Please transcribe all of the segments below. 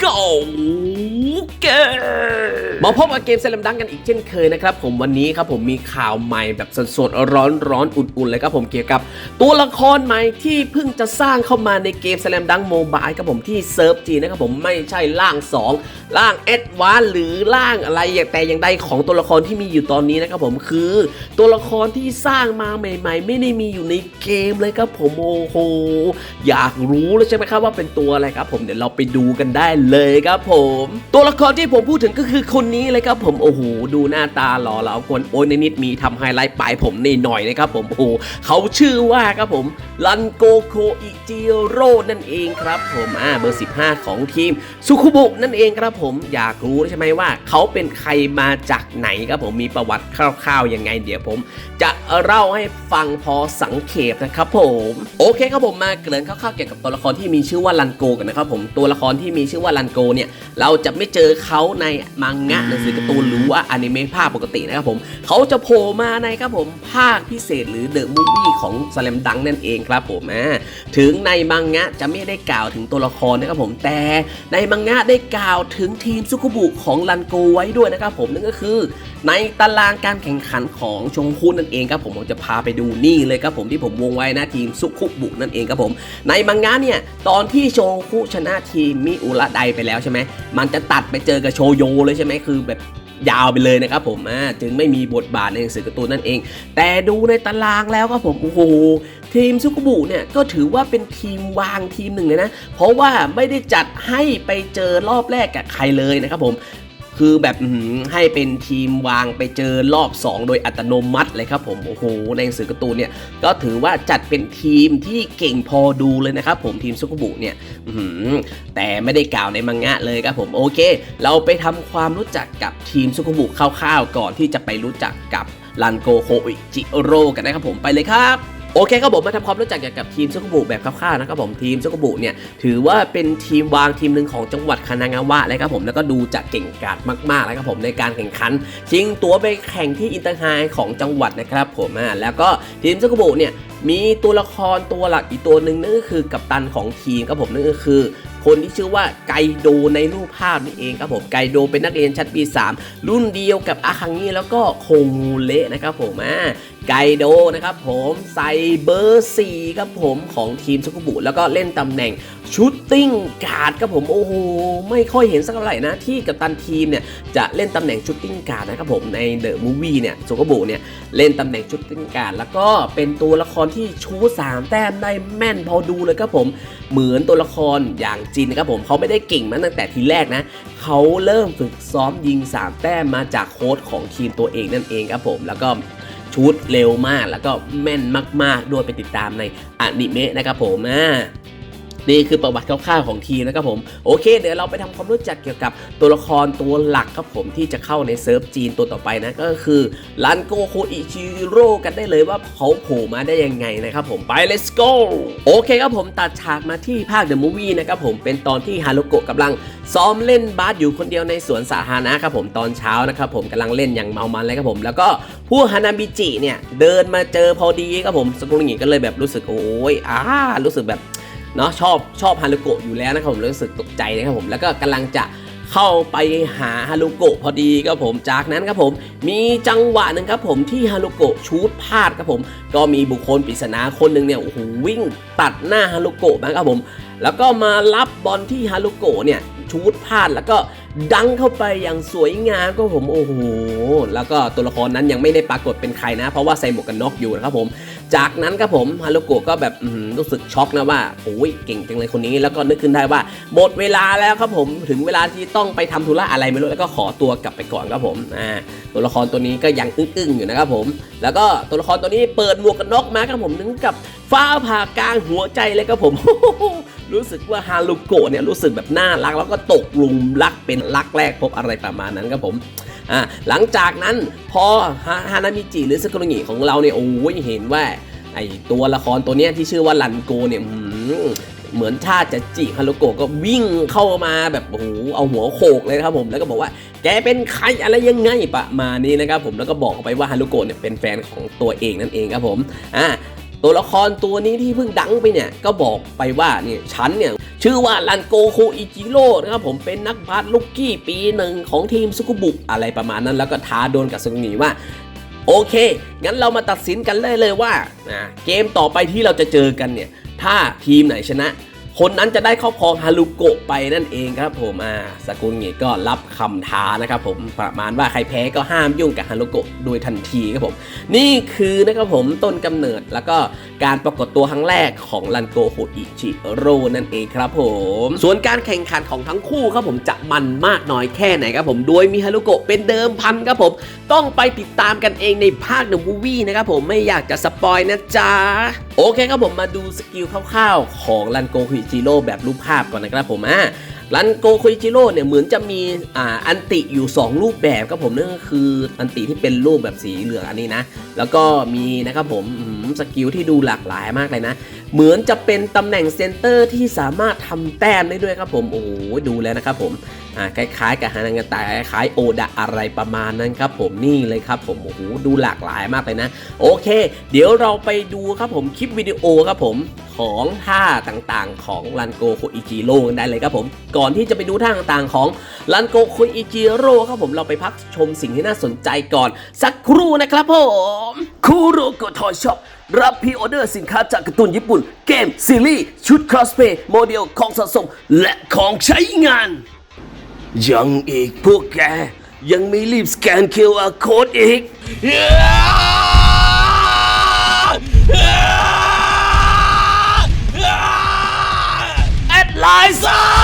เก่าเกมมาพบกับเกมเซลมดังกันอีกเช่นเคยนะครับผมวันนี้ครับผมมีข่าวใหม่แบบสดๆร้อนๆอุ่นๆเลยครับผมเกี่ยวกับ ตัวละครใหม่ที่เพิ่งจะสร้างเข้ามาในเกม Slam Dunk Mobile ครับผมที่เซิร์ฟจีนะครับผมไม่ใช่ร่าง2ร่างแอดวานหรือร่างอะไรแต่อย่างใดของตัวละครที่มีอยู่ตอนนี้นะครับผมคือตัวละครที่สร้างมาใหม่ ๆ ไม่ได้มีอยู่ในเกมเลยครับผมโอ้โหอยากรู้แล้วใช่ไหมครับว่าเป็นตัวอะไรครับผมเดี๋ยวเราไปดูกันได้เลยครับผม ตัวละครที่ผมพูดถึงก็คือคนนี้เลยครับผมโอ้โหดูหน้าตาหล่อเหลากวนโอ้ยนิดมีทำไฮไลท์ปลายผมนิดหน่อยนะครับผมโอ้โหเขาชื่อว่าครับผมลันโกโคอิจิโร่นั่นเองครับผมอ่าเบอร์ 15 ของทีมซุคุบุนั่นเองครับผมอยากรู้ใช่ไหมว่าเขาเป็นใครมาจากไหนครับผมมีประวัติคร่าวๆยังไงเดี๋ยวผม จะเล่าให้ฟังพอสังเขปนะครับผม โอเคครับผมมาเกริ่นคร่าวๆเกี่ยวกับตัวละครที่มีชื่อว่าลันโกกันนะครับผมตัวละครที่มีชื่อว่าลันโกเนี่ยเราจะไม่เจอเขาในมังงะหนังสือการ์ตูนหรือว่าอนิเมะภาคปกตินะครับผมเขาจะโผล่มาในครับผมภาคพิเศษหรือเดอะมูฟวี่ของสแลมดังนั่นเองครับผมถึงในมังงะจะไม่ได้กล่าวถึงตัวละครนะครับผมแต่ในมังงะได้กล่าวถึงทีมซุกุบุของลันโกไว้ด้วยนะครับผมนั่นก็คือในตารางการแข่งขันของชงคุนั่นเองครับผมผมจะพาไปดูนี่เลยครับผมที่ผมวงไว้นะทีมซุคุบุนั่นเองครับผมในมังงะเนี่ยตอนที่โชคุชนะทีมมิอุระไดไปแล้วใช่ไหมมันจะตัดไปเจอกับโชโยเลยใช่ไหมคือแบบยาวไปเลยนะครับผมอ่าจึงไม่มีบทบาทในหนังสือการ์ตูนนั่นเอง แต่ดูในตารางแล้วครับผมโอ้โหทีมซุกุบุเนี่ยก็ถือว่าเป็นทีมวางทีมหนึ่งเลยนะ เพราะว่าไม่ได้จัดให้ไปเจอรอบแรกกับใครเลยนะครับผม คือแบบให้เป็นทีมวางไปเจอรอบ 2 โดยอัตโนมัติเลยครับผมโอ้โหในหนังสือการ์ตูนเนี่ยก็ถือว่าจัดเป็นทีมที่เก่งพอดูเลยนะครับผมทีมซุกุบุเนี่ยแต่ไม่ได้กล่าวในมังงะเลยครับผมโอเค เราไปทำความรู้จักกับทีมซุกุบุคร่าวๆ ก่อนที่จะไปรู้จักกับลันโกโคอิจิโร่กันนะครับผมไปเลยครับ โอเคครับผมมาทำความรู้จักเกี่ยวกับทีมซุกุบุแบบคร่าวๆนะครับผมทีมซุกุบุเนี่ยถือว่าเป็นทีมวางทีมหนึ่งของจังหวัดคานางาวะเลยครับผมแล้วก็ดูจะเก่งกาจมากๆเลยครับผมในการแข่งขัน ชิงตัวไปแข่งที่อินเตอร์ไฮของจังหวัดนะครับผมแล้วก็ทีมซุกุบุเนี่ยมีตัวละครตัวหลักอีกตัวหนึ่งนั่นก็คือกัปตันของทีมครับผมนั่นก็คือคนที่ชื่อว่าไกโดในรูปภาพนี่เองครับผมไกโดเป็นนักเรียนชั้นปี 3 รุ่นเดียวกับอาคังงี้แล้วก็โคงูเละนะครับผมอ่า ไกโดนะครับผมใส่เบอร์4ครับผมของทีมซุกุบุแล้วก็เล่นตำแหน่งชูตติ้งการ์ดครับผมโอ้โหไม่ค่อยเห็นสักเท่าไหร่นะที่กัปตันทีมเนี่ยจะเล่นตำแหน่งชูตติ้งการ์ดนะครับผมในเดอะมูวี่เนี่ยซุกุบุเนี่ยเล่นตำแหน่งชูตติ้งการ์ดแล้วก็เป็นตัวละครที่ชูสามแต้มได้แม่นพอดูเลยครับผมเหมือนตัวละครอย่างจินนะครับผมเขาไม่ได้เก่งมาตั้งแต่ทีแรกนะเขาเริ่มฝึกซ้อมยิง 3 แต้มมาจากโค้ชของทีมตัวเองนั่นเองครับผมแล้วก็ ชุดเร็วมากแล้วก็แม่นมาก ๆ ด้วยไปติดตามในอนิเมะนะครับผมอ่า นี่คือประวัติคร่าวๆของทีมนะครับผมโอเค เดี๋ยวเราไปทำความรู้จักเกี่ยวกับตัวละครตัวหลักครับผมที่จะเข้าในเซิร์ฟจีนตัวต่อไปนะก็คือรันโกโคอิชิโร่กันได้เลยว่าเขาโผล่มาได้ยังไงนะครับผมไป let's go โอเคครับผมตัดฉากมาที่ภาค The Movie นะครับผมเป็นตอนที่ฮารุโกะกำลังซ้อมเล่นบาสอยู่คนเดียวในสวนสาธารณะครับผมตอนเช้านะครับผมกำลังเล่นอย่างเมามันเลยครับผมแล้วก็ผู้ฮานาบิจิเนี่ยเดินมาเจอพอดีครับผมสกุลงิก็เลยแบบรู้สึกโอ้ยอ้ารู้สึกแบบ เนาะชอบชอบฮารุโกะอยู่แล้วนะครับผมรู้สึกตกใจนะครับผมแล้วก็กำลังจะเข้าไปหาฮารุโกะพอดีครับผมจากนั้นครับผมมีจังหวะหนึ่งครับผมที่ฮารุโกะชูดพลาดครับผม ก็มีบุคคลปริศนาคนหนึ่งเนี่ยโอ้โหวิ่งตัดหน้าฮารุโกะนะครับผม แล้วก็มารับบอลที่ฮารุโกะเนี่ยชูดพลาดแล้วก็ ดังเข้าไปอย่างสวยงามก็ผมโอ้โหแล้วก็ตัวละครนั้นยังไม่ได้ปรากฏเป็นใครนะ เพราะว่าใส่หมวกกันน็อกอยู่นะครับผม จากนั้นครับผมฮารุโกะก็แบบรู้สึกช็อกนะว่าโอ้ยเก่งจังเลยคนนี้แล้วก็นึกขึ้นได้ว่าหมดเวลาแล้วครับผมถึงเวลาที่ต้องไปทำธุระอะไรไม่รู้แล้วก็ขอตัวกลับไปก่อนครับผมอ่าตัวละครตัวนี้ก็ยังอึ้งๆอยู่นะครับผม แล้วก็ตัวละครตัวนี้เปิดหมวกกันน็อกมาครับผมนึกกับฟ้าผ่ากลางหัวใจเลยครับผม รู้สึกว่าฮารุโกะเนี่ยรู้สึกแบบน่ารัก แล้วก็ตกลุมรักเป็นรักแรกพบอะไรประมาณนั้นครับผมอ่าหลังจากนั้นพอฮานามิจิหรือสกุลงิของเราเนี่ยโอ้ยเห็นว่าไอตัวละครตัวเนี้ยที่ชื่อว่าลันโกเนี่ยเหมือนถ้าจะจิฮารุโกะก็วิ่งเข้ามาแบบโอ้โหเอาหัวโขกเลยครับผมแล้วก็บอกว่าแกเป็นใครอะไรยังไงประมาณนี้นะครับผมแล้วก็บอกไปว่าฮารุโกะเนี่ยเป็นแฟนของตัวเองนั่นเองครับผมอ่า ตัวละครตัวนี้ที่เพิ่งดังไปเนี่ยก็บอกไปว่าเนี่ยฉันเนี่ยชื่อว่าลันโกโคอิจิโร่นะครับผมเป็นนักบาสลูกกี้ปีหนึ่งของทีมซุกุบุอะไรประมาณนั้น แล้วก็ท้าโดนกับซุงหนีว่าโอเค งั้นเรามาตัดสินกันเลยเลยว่าอ่าเกมต่อไปที่เราจะเจอกันเนี่ย ถ้าทีมไหนชนะ คนนั้นจะได้ครอบครองฮารุโกะไปนั่นเองครับผมอ่าสกุลเงก็รับคำท้านะครับผมประมาณว่าใครแพ้ก็ห้ามยุ่งกับฮารุโกะโดยทันทีครับผม นี่คือนะครับผมต้นกำเนิดแล้วก็การปรากฏตัวครั้งแรกของรันโกโฮอิชิโร่นั่นเองครับผม ส่วนการแข่งขันของทั้งคู่ครับผมจะมันมากน้อยแค่ไหนครับผมโดยมีฮารุโกะเป็นเดิมพันครับผม ต้องไปติดตามกันเองในภาคเดอะมูวี่นะครับผมไม่อยากจะสปอยนะจ๊ะ โอเคครับผมมาดูสกิลคร่าวๆ ของรันโกคุจิโร่แบบรูปภาพก่อนนะครับผมอะรันโกคุจิโร่เนี่ยเหมือนจะมีอ่าอันติอยู่ 2 รูปแบบครับผมนั่นก็คืออันติที่เป็นรูปแบบสีเหลืองอันนี้นะ แล้วก็มีนะครับผมสกิลที่ดูหลากหลายมากเลยนะ เหมือนจะเป็นตำแหน่งเซนเตอร์ที่สามารถทำแต้มได้ด้วยครับผม โอ้โหดูแล้วนะครับผมอ่าคล้ายๆ กับฮานังกตาคล้ายโอดะอะไรประมาณนั้นครับผมนี่เลยครับผม โอ้โหดูหลากหลายมากเลยนะ โอเค เดี๋ยวเราไปดูครับผมคลิปวิดีโอครับผมของท่าต่างๆ ของรันโกโคอิจิโร่กันได้เลยครับผม ก่อนที่จะไปดูท่าต่างๆ ของรันโกโคอิจิโร่ครับผมเราไปพักชมสิ่งที่น่าสนใจก่อน สักครู่นะครับผมคูโรโกทอยช็อป รับพรีออเดอร์สินค้าจากการ์ตูนญี่ปุ่น เกม ซีรีส์ ชุดคอสเพย์โมเดลของสะสม และของใช้งาน ยังอีกพวกแก ยังไม่รีบสแกน QR Code อีก แอดไลน์ซ่า「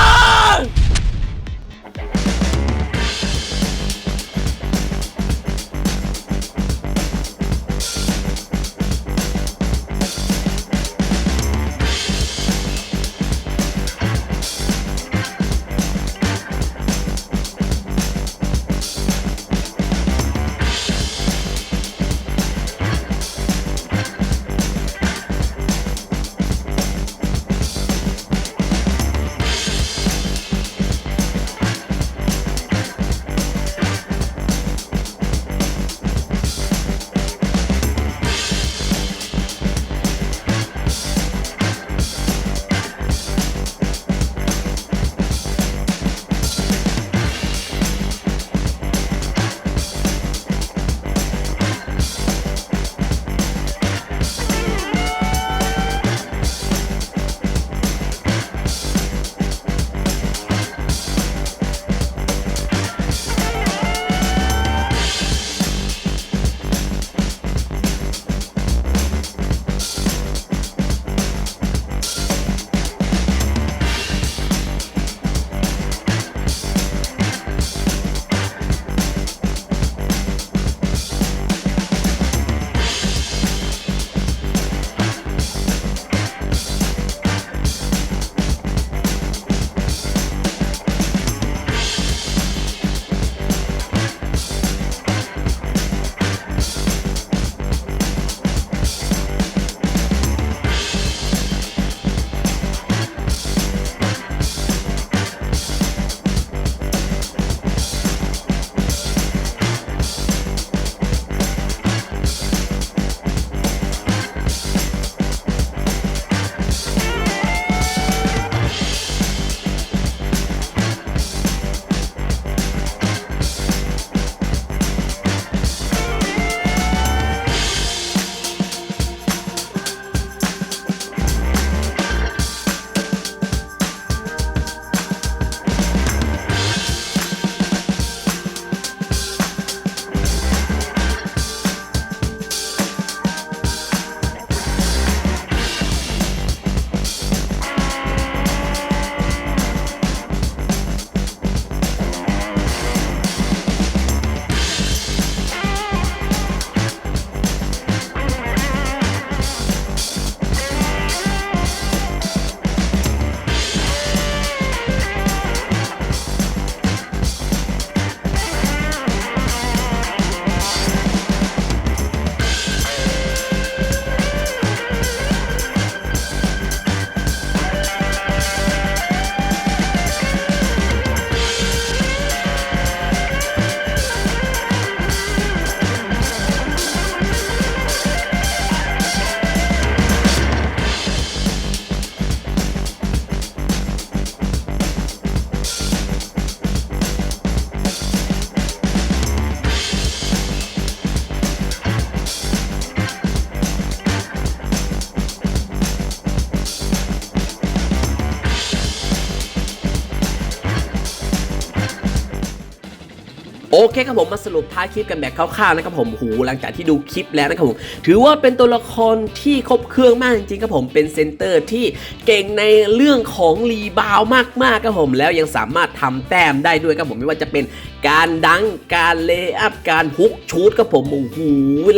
โอเคครับผมมาสรุปท้ายคลิปกันแบบคร่าวๆนะครับผมหูหลังจากที่ดูคลิปแล้วนะครับผมถือว่าเป็นตัวละครที่ครบเครื่องมากจริงๆครับผมเป็นเซนเตอร์ที่เก่งในเรื่องของรีบาวด์มากๆครับผมแล้วยังสามารถทำแต้มได้ด้วยครับผมไม่ว่าจะเป็น การดังการเลย์อัพการฮุกชูดครับผมโอ้โห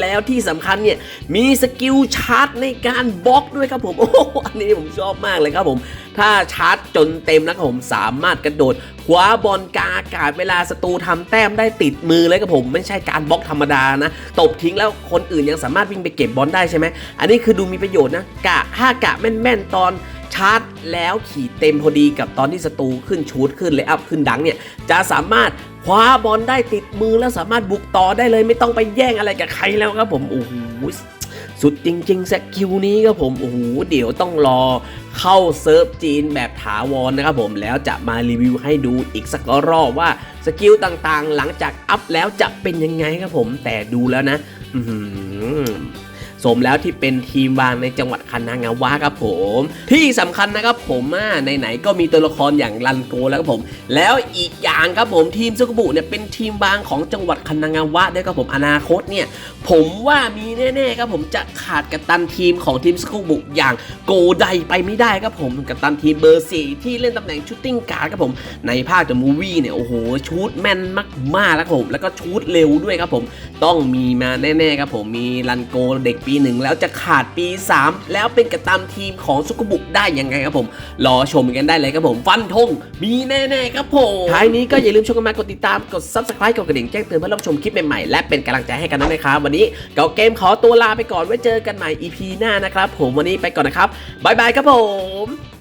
แล้วที่สำคัญเนี่ยมีสกิลชาร์จในการบล็อกด้วยครับผมโอ้โหอันนี้ผมชอบมากเลยครับผม ถ้าชาร์จจนเต็มนะครับผมสามารถกระโดดคว้าบอลกาอากาศเวลาศัตรูทำแต้มได้ติดมือเลยครับผม ไม่ใช่การบล็อกธรรมดานะ ตบทิ้งแล้วคนอื่นยังสามารถวิ่งไปเก็บบอลได้ใช่ไหมอันนี้คือดูมีประโยชน์นะกะถ้ากะแม่นๆตอน ชาร์จแล้วขี่เต็มพอดีกับตอนที่ศัตรูขึ้นชูดขึ้นเลยอัพขึ้นดังเนี่ยจะสามารถคว้าบอลได้ติดมือแล้วสามารถบุกต่อได้เลยไม่ต้องไปแย่งอะไรกับใครแล้วครับผมโอ้โหสุดจริงๆสกิลนี้ครับผมโอ้โหเดี๋ยวต้องรอเข้าเซิร์ฟจีนแบบถาวรนะครับผมแล้วจะมารีวิวให้ดูอีกสักรอบว่าสกิลต่างๆ หลังจากอัพแล้วจะเป็นยังไงครับผมแต่ดูแล้วนะอื้อ สมแล้วที่เป็นทีมวางในจังหวัดคานางาวะครับผม ที่สำคัญนะครับผมอะไหนๆก็มีตัวละครอย่างรันโกแล้วครับผม แล้วอีกอย่างครับผมทีมซุกบุเนี่ยเป็นทีมวางของจังหวัดคานางาวะด้วยครับผมอนาคตเนี่ยผมว่ามีแน่ๆครับผมจะขาดกัปตันทีมของทีมสกูบุอย่างโกไดไปไม่ได้ครับผมกัปตันทีมเบอร์สี่ที่เล่นตำแหน่งชูตติ้งการ์ดครับผมในภาคเดอะมูวี่เนี่ยโอ้โหชูตแม่นมากๆแล้วครับผมแล้วก็ชูตเร็วด้วยครับผม ต้องมีมาแน่ๆครับผมมีรันโกเด็กปีหนึ่งแล้วจะขาดปี 3 แล้วเป็นกัปตันทีมของซุกบุกได้ยังไงครับผม รอชมกันได้เลยครับผมฟันธงมีแน่ๆครับผมท้ายนี้ก็อย่าลืมชมกันมากดติดตามกด subscribe กดกระดิ่งแจ้งเตือนเพื่อรับชมคลิปใหม่ๆและเป็นกำลังใจให้กันนะครับวันนี้เกาเกมขอตัวลาไปก่อนไว้เจอกันใหม่ EP หน้านะครับผมวันนี้ไปก่อนนะครับบ๊ายบายครับผม